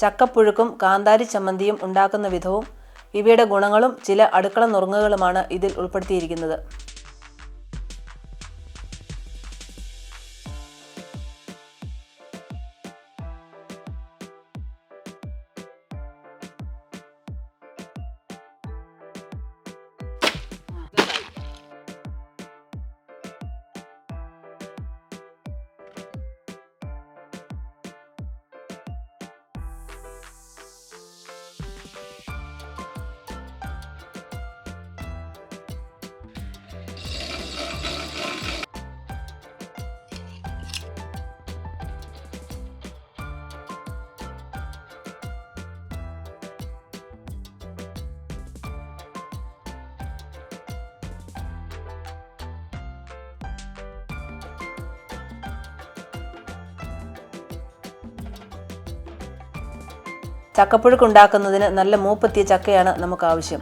ചക്കപ്പുഴുക്കും കാന്താരി ചമ്മന്തിയും ഉണ്ടാക്കുന്ന വിധവും ഇവയുടെ ഗുണങ്ങളും ചില അടുക്കള നുറുങ്ങുകളുമാണ് ഇതിൽ ഉൾപ്പെടുത്തിയിരിക്കുന്നത്. ചക്കപ്പുഴുക്കുണ്ടാക്കുന്നതിന് നല്ല മൂപ്പെത്തിയ ചക്കയാണ് നമുക്ക് ആവശ്യം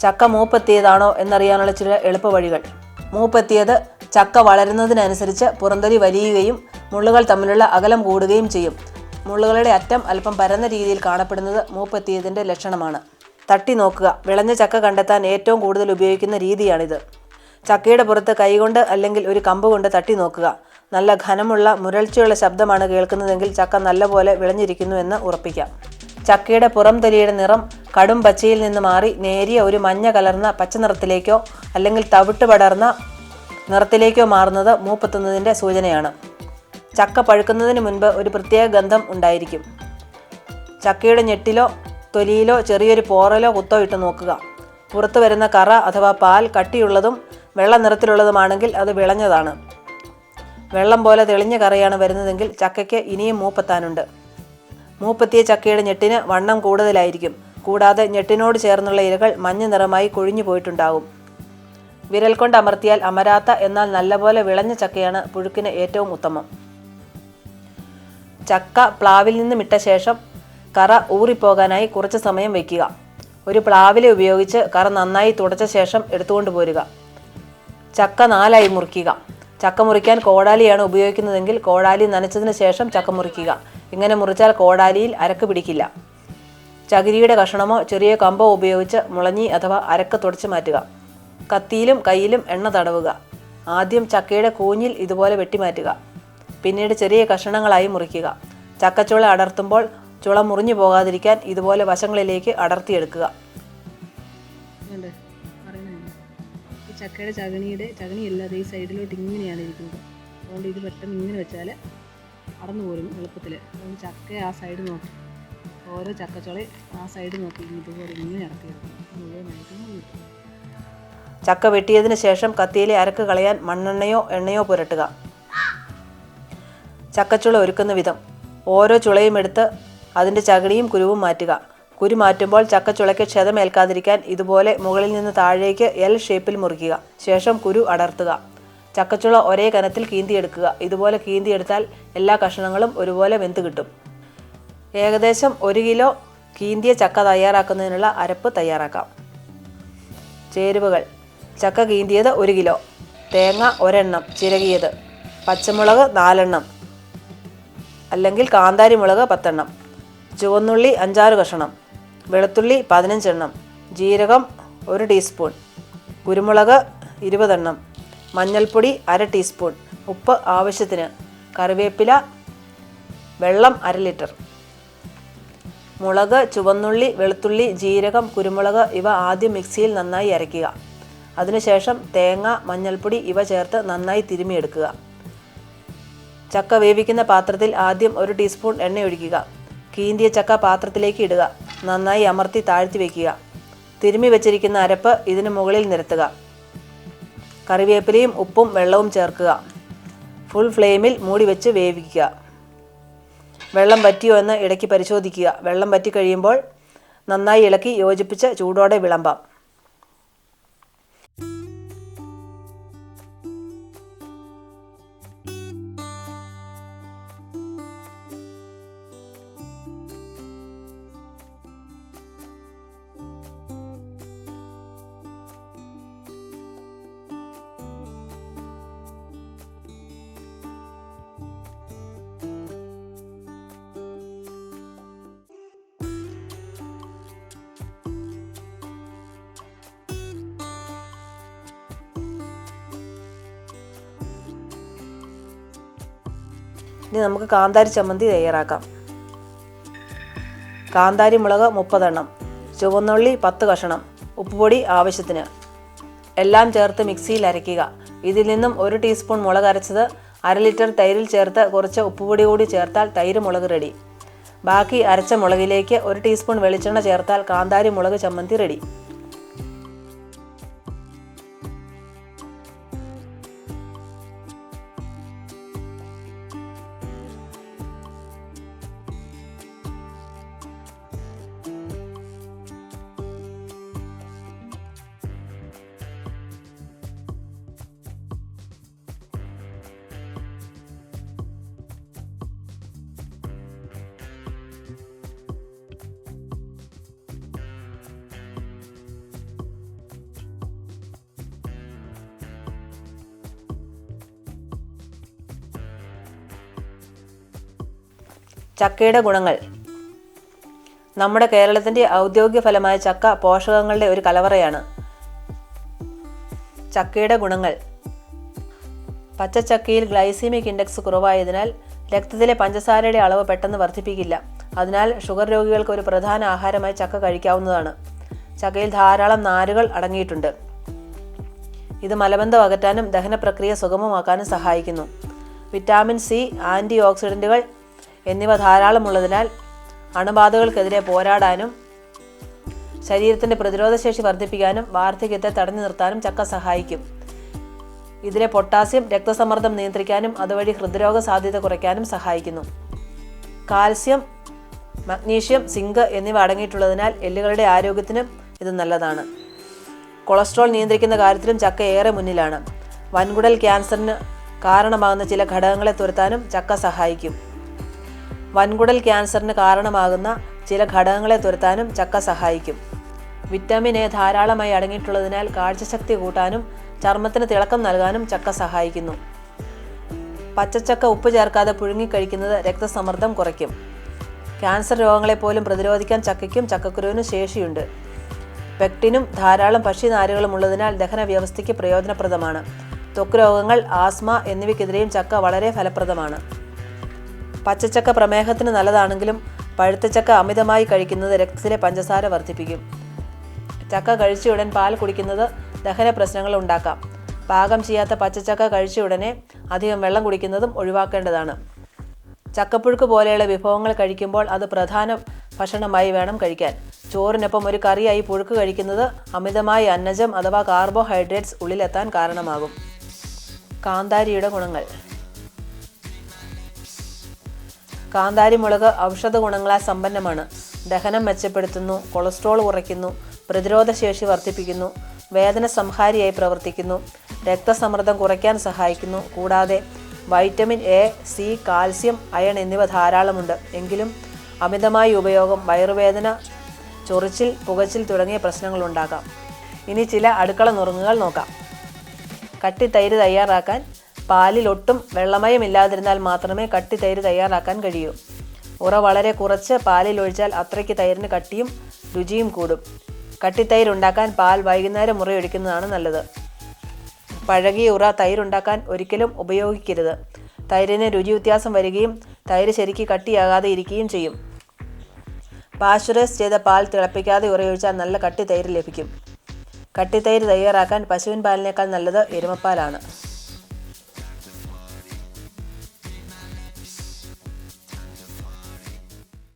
ചക്ക മൂപ്പെത്തിയതാണോ എന്നറിയാനുള്ള ചില എളുപ്പവഴികൾ. മൂപ്പെത്തിയത് ചക്ക വളരുന്നതിനനുസരിച്ച് പുറന്തൊലി വലിയുകയും മുള്ളുകൾ തമ്മിലുള്ള അകലം കൂടുകയും ചെയ്യും. മുള്ളുകളുടെ അറ്റം അല്പം പരന്ന രീതിയിൽ കാണപ്പെടുന്നത് മൂപ്പെത്തിയതിന്റെ ലക്ഷണമാണ്. തട്ടി നോക്കുക. വിളഞ്ഞ ചക്ക കണ്ടെത്താൻ ഏറ്റവും കൂടുതൽ ഉപയോഗിക്കുന്ന രീതിയാണിത്. ചക്കയുടെ പുറത്ത് കൈകൊണ്ട് അല്ലെങ്കിൽ ഒരു കമ്പ് കൊണ്ട് തട്ടി നോക്കുക. നല്ല ഘനമുള്ള മുരൾച്ചയുള്ള ശബ്ദമാണ് കേൾക്കുന്നതെങ്കിൽ ചക്ക നല്ലപോലെ വിളഞ്ഞിരിക്കുന്നു എന്ന് ഉറപ്പിക്കാം. ചക്കയുടെ പുറം നിറം കടും പച്ചയിൽ നിന്ന് മാറി നേരിയ ഒരു മഞ്ഞ കലർന്ന പച്ച നിറത്തിലേക്കോ അല്ലെങ്കിൽ തവിട്ട് പടർന്ന നിറത്തിലേക്കോ മാറുന്നത് മൂപ്പെത്തുന്നതിന്റെ സൂചനയാണ്. ചക്ക പഴുക്കുന്നതിന് മുൻപ് ഒരു പ്രത്യേക ഗന്ധം ഉണ്ടായിരിക്കും. ചക്കയുടെ ഞെട്ടിലോ തൊലിയിലോ ചെറിയൊരു പോറലോ കുത്തോ ഇട്ട് നോക്കുക. പുറത്തു വരുന്ന കറ അഥവാ പാൽ കട്ടിയുള്ളതും വെള്ള നിറത്തിലുള്ളതുമാണെങ്കിൽ അത് വിളഞ്ഞതാണ്. വെള്ളം പോലെ തെളിഞ്ഞ കറിയാണ് വരുന്നതെങ്കിൽ ചക്കയ്ക്ക് ഇനിയും മൂപ്പത്താനുണ്ട്. മൂപ്പത്തിയ ചക്കയുടെ ഞെട്ടിന് വണ്ണം കൂടുതലായിരിക്കും. കൂടാതെ ഞെട്ടിനോട് ചേർന്നുള്ള ഇലകൾ മഞ്ഞ നിറമായി കൊഴിഞ്ഞു പോയിട്ടുണ്ടാകും വിരൽ കൊണ്ട് അമർത്തിയാൽ അമരാത്ത എന്നാൽ നല്ലപോലെ വിളഞ്ഞ ചക്കയാണ് പുഴുക്കിന് ഏറ്റവും ഉത്തമം. ചക്ക പ്ലാവിൽ നിന്നും ഇട്ട ശേഷം കറ ഊറിപ്പോകാനായി കുറച്ച് സമയം വയ്ക്കുക. ഒരു പ്ലാവിലെ ഉപയോഗിച്ച് കറ നന്നായി തുടച്ച ശേഷം എടുത്തുകൊണ്ട് പോരുക. ചക്ക നാലായി മുറിക്കുക. ചക്ക മുറിക്കാൻ കോടാലിയാണ് ഉപയോഗിക്കുന്നതെങ്കിൽ കോടാലി നനച്ചതിന് ശേഷം ചക്ക മുറിക്കുക ഇങ്ങനെ മുറിച്ചാൽ കോടാലിയിൽ അരക്ക് പിടിക്കില്ല. ചകിരിയുടെ കഷണമോ ചെറിയ കമ്പോ ഉപയോഗിച്ച് മുളഞ്ഞി അഥവാ അരക്ക് തുടച്ചു മാറ്റുക. കത്തിയിലും കയ്യിലും എണ്ണ തടവുക. ആദ്യം ചക്കയുടെ കൂഞ്ഞിൽ ഇതുപോലെ വെട്ടിമാറ്റുക. പിന്നീട് ചെറിയ കഷണങ്ങളായി മുറിക്കുക. ചക്കച്ചുള അടർത്തുമ്പോൾ ചുള മുറിഞ്ഞു പോകാതിരിക്കാൻ ഇതുപോലെ വശങ്ങളിലേക്ക് അടർത്തിയെടുക്കുക. ചക്കയുടെ ചകണിയുടെ ചകണിയല്ലാതെ ഈ സൈഡിലോട്ട് ഇങ്ങനെയാണ് ഇരിക്കുന്നത്. അതുകൊണ്ട് ഇത് പെട്ടെന്ന് ഇങ്ങനെ വെച്ചാൽ അടന്നു പോരും എളുപ്പത്തിൽ അതുകൊണ്ട് ചക്ക ആ സൈഡ് നോക്കി. ഓരോ ചക്കച്ചുളി ആ സൈഡ് നോക്കി. ഇതുപോലെ ഇങ്ങനെ ഇറക്കി ചക്ക വെട്ടിയതിന് ശേഷം കത്തിയിലെ അരക്ക് കളയാൻ മണ്ണെണ്ണയോ എണ്ണയോ പുരട്ടുക. ചക്കച്ചുള ഒരുക്കുന്ന വിധം. ഓരോ ചുളയും എടുത്ത് അതിന്റെ ചകിണിയും കുരുവും മാറ്റുക. കുരു മാറ്റുമ്പോൾ ചക്കച്ചുളയ്ക്ക് ക്ഷതമേൽക്കാതിരിക്കാൻ ഇതുപോലെ മുകളിൽ നിന്ന് താഴേക്ക് എൽ ഷേപ്പിൽ മുറിക്കുക. ശേഷം കുരു അടർത്തുക. ചക്കച്ചുള ഒരേ കനത്തിൽ കീന്തിയെടുക്കുക. ഇതുപോലെ കീന്തിയെടുത്താൽ എല്ലാ കഷണങ്ങളും ഒരുപോലെ വെന്ത് കിട്ടും. ഏകദേശം ഒരു കിലോ കീന്തിയ ചക്ക തയ്യാറാക്കുന്നതിനുള്ള അരപ്പ് തയ്യാറാക്കാം. ചേരുവകൾ. ചക്ക കീന്തിയത് ഒരു കിലോ. തേങ്ങ ഒരെണ്ണം. ചിരകിയത്. പച്ചമുളക് നാലെണ്ണം. അല്ലെങ്കിൽ കാന്താരി മുളക് പത്തെണ്ണം. ചുവന്നുള്ളി അഞ്ചാറ് കഷണം. വെളുത്തുള്ളി പതിനഞ്ചെണ്ണം ജീരകം ഒരു ടീസ്പൂൺ കുരുമുളക് ഇരുപതെണ്ണം മഞ്ഞൾപ്പൊടി അര ടീസ്പൂൺ ഉപ്പ് ആവശ്യത്തിന് കറിവേപ്പില വെള്ളം അര ലിറ്റർ മുളക് ചുവന്നുള്ളി വെളുത്തുള്ളി ജീരകം കുരുമുളക് ഇവ ആദ്യം മിക്സിയിൽ നന്നായി അരയ്ക്കുക. അതിനുശേഷം തേങ്ങ മഞ്ഞൾപ്പൊടി ഇവ ചേർത്ത് നന്നായി തിരുമിയെടുക്കുക. ചക്ക വേവിക്കുന്ന പാത്രത്തിൽ ആദ്യം ഒരു ടീസ്പൂൺ എണ്ണ ഒഴിക്കുക. കീന്തിയ ചക്ക പാത്രത്തിലേക്ക് ഇടുക. നന്നായി അമർത്തി താഴ്ത്തി വയ്ക്കുക തിരുമി വെച്ചിരിക്കുന്ന അരപ്പ് ഇതിന് മുകളിൽ നിരത്തുക. കറിവേപ്പിലയും ഉപ്പും വെള്ളവും ചേർക്കുക. ഫുൾ ഫ്ലെയിമിൽ മൂടി വെച്ച് വേവിക്കുക. വെള്ളം പറ്റിയോ എന്ന് ഇടയ്ക്ക് പരിശോധിക്കുക. വെള്ളം പറ്റി കഴിയുമ്പോൾ നന്നായി ഇളക്കി യോജിപ്പിച്ച് ചൂടോടെ വിളമ്പാം. ഇനി നമുക്ക് കാന്താരി ചമ്മന്തി തയ്യാറാക്കാം. കാന്താരി മുളക് മുപ്പതെണ്ണം ചുവന്നുള്ളി പത്ത് കഷണം ഉപ്പുപൊടി ആവശ്യത്തിന്. എല്ലാം ചേർത്ത് മിക്സിയിൽ അരയ്ക്കുക. ഇതിൽ നിന്നും ഒരു ടീസ്പൂൺ മുളക് അരച്ചത് അര ലിറ്റർ തൈരിൽ ചേർത്ത് കുറച്ച് ഉപ്പുപൊടി കൂടി ചേർത്താൽ തൈര് മുളക് റെഡി ബാക്കി അരച്ച മുളകിലേക്ക് ഒരു ടീസ്പൂൺ വെളിച്ചെണ്ണ ചേർത്താൽ കാന്താരി മുളക് ചമ്മന്തി റെഡി ചക്കയുടെ ഗുണങ്ങൾ. നമ്മുടെ കേരളത്തിന്റെ ഔദ്യോഗിക ഫലമായ ചക്ക പോഷകങ്ങളുടെ ഒരു കലവറയാണ്. ചക്കയുടെ ഗുണങ്ങൾ. പച്ചച്ചക്കയിൽ ഗ്ലൈസീമിക് ഇൻഡെക്സ് കുറവായതിനാൽ രക്തത്തിലെ പഞ്ചസാരയുടെ അളവ് പെട്ടെന്ന് വർദ്ധിപ്പിക്കില്ല. അതിനാൽ ഷുഗർ രോഗികൾക്ക് ഒരു പ്രധാന ആഹാരമായി ചക്ക കഴിക്കാവുന്നതാണ്. ചക്കയിൽ ധാരാളം നാരുകൾ അടങ്ങിയിട്ടുണ്ട്. ഇത് മലബന്ധം അകറ്റാനും ദഹനപ്രക്രിയ സുഗമമാക്കാനും സഹായിക്കുന്നു. വിറ്റാമിൻ സി ആന്റി ഓക്സിഡന്റുകൾ എന്നിവ ധാരാളമുള്ളതിനാൽ അണുബാധകൾക്കെതിരെ പോരാടാനും ശരീരത്തിന്റെ പ്രതിരോധശേഷി വർദ്ധിപ്പിക്കാനും വാർദ്ധക്യത്തെ തടഞ്ഞു നിർത്താനും ചക്ക സഹായിക്കും. ഇതിലെ പൊട്ടാസ്യം രക്തസമ്മർദ്ദം നിയന്ത്രിക്കാനും അതുവഴി ഹൃദ്രോഗ സാധ്യത കുറയ്ക്കാനും സഹായിക്കുന്നു. കാൽസ്യം മഗ്നീഷ്യം സിങ്ക് എന്നിവ അടങ്ങിയിട്ടുള്ളതിനാൽ എല്ലുകളുടെ ആരോഗ്യത്തിനും ഇത് നല്ലതാണ്. കൊളസ്ട്രോൾ നിയന്ത്രിക്കുന്ന കാര്യത്തിലും ചക്ക ഏറെ മുന്നിലാണ്. വൻകുടൽ ക്യാൻസറിന് കാരണമാകുന്ന ചില ഘടകങ്ങളെ തുരത്താനും ചക്ക സഹായിക്കും. വൻകുടൽ ക്യാൻസറിന് കാരണമാകുന്ന ചില ഘടകങ്ങളെ തുരത്താനും ചക്ക സഹായിക്കും. വിറ്റാമിൻ എ ധാരാളമായി അടങ്ങിയിട്ടുള്ളതിനാൽ കാഴ്ചശക്തി കൂട്ടാനും ചർമ്മത്തിന് തിളക്കം നൽകാനും ചക്ക സഹായിക്കുന്നു. പച്ചച്ചക്ക ഉപ്പ് ചേർക്കാതെ പുഴുങ്ങിക്കഴിക്കുന്നത് രക്തസമ്മർദ്ദം കുറയ്ക്കും. ക്യാൻസർ രോഗങ്ങളെ പോലും പ്രതിരോധിക്കാൻ ചക്കയ്ക്കും ചക്കക്കുരുവിനും ശേഷിയുണ്ട്. പെക്ടിനും ധാരാളം ഭക്ഷ്യനാരുകളും ഉള്ളതിനാൽ ദഹന വ്യവസ്ഥയ്ക്ക് പ്രയോജനപ്രദമാണ്. ത്വക്ക് രോഗങ്ങൾ ആസ്മ എന്നിവയ്ക്കെതിരെയും ചക്ക വളരെ ഫലപ്രദമാണ്. പച്ചച്ചക്ക പ്രമേഹത്തിന് നല്ലതാണെങ്കിലും പഴുത്ത ചക്ക അമിതമായി കഴിക്കുന്നത് രക്തത്തിലെ പഞ്ചസാര വർദ്ധിപ്പിക്കും. ചക്ക കഴിച്ച ഉടൻ പാൽ കുടിക്കുന്നത് ദഹന പ്രശ്നങ്ങൾ ഉണ്ടാക്കാം. പാകം ചെയ്യാത്ത പച്ചച്ചക്ക കഴിച്ച ഉടനെ അധികം വെള്ളം കുടിക്കുന്നതും ഒഴിവാക്കേണ്ടതാണ്. ചക്കപ്പുഴുക്ക് പോലെയുള്ള വിഭവങ്ങൾ കഴിക്കുമ്പോൾ അത് പ്രധാന ഭക്ഷണമായി വേണം കഴിക്കാൻ. ചോറിനൊപ്പം ഒരു കറിയായി പുഴുക്ക് കഴിക്കുന്നത് അമിതമായി അന്നജം അഥവാ കാർബോഹൈഡ്രേറ്റ്സ് ഉള്ളിലെത്താൻ കാരണമാകും. കാന്താരിയുടെ ഗുണങ്ങൾ. കാന്താരി മുളക് ഔഷധ ഗുണങ്ങളാൽ സമ്പന്നമാണ്. ദഹനം മെച്ചപ്പെടുത്തുന്നു കൊളസ്ട്രോൾ കുറയ്ക്കുന്നു പ്രതിരോധശേഷി വർദ്ധിപ്പിക്കുന്നു വേദന സംഹാരിയായി പ്രവർത്തിക്കുന്നു രക്തസമ്മർദ്ദം കുറയ്ക്കാൻ സഹായിക്കുന്നു. കൂടാതെ vitamin A C calcium iron എന്നിവ ധാരാളമുണ്ട്. എങ്കിലും അമിതമായ ഉപയോഗം വയറുവേദന ചൊറിച്ചിൽ പുകച്ചിൽ തുടങ്ങിയ പ്രശ്നങ്ങൾ ഉണ്ടാകാം. ഇനി ചില അടുക്കള നുറുങ്ങുകൾ നോക്കാം. കട്ടി തൈര് തയ്യാറാക്കാൻ പാലിൽ ഒട്ടും വെള്ളമയം വെള്ളമയമില്ലാതിരുന്നാൽ മാത്രമേ കട്ടി തൈര് തയ്യാറാക്കാൻ കഴിയൂ. ഉറ വളരെ കുറച്ച് പാലിൽ ഒഴിച്ചാൽ അത്രയ്ക്ക് തൈരിന് കട്ടിയും രുചിയും കൂടും. കട്ടിത്തൈര് ഉണ്ടാക്കാൻ പാൽ വൈകുന്നേരം മുറിയൊഴിക്കുന്നതാണ് നല്ലത്. പഴകിയ ഉറ തൈരുണ്ടാക്കാൻ ഒരിക്കലും ഉപയോഗിക്കരുത്. തൈരിന് രുചി വ്യത്യാസം വരികയും തൈര് ശരിക്ക് കട്ടിയാകാതെ ഇരിക്കുകയും ചെയ്യും. പാശ്ചറൈസ് ചെയ്ത പാൽ തിളപ്പിക്കാതെ ഉറയൊഴിച്ചാൽ നല്ല കട്ടി തൈര് ലഭിക്കും. കട്ടി തൈര് തയ്യാറാക്കാൻ പശുവിൻ പാലിനേക്കാൾ നല്ലത് എരുമപ്പാലാണ്.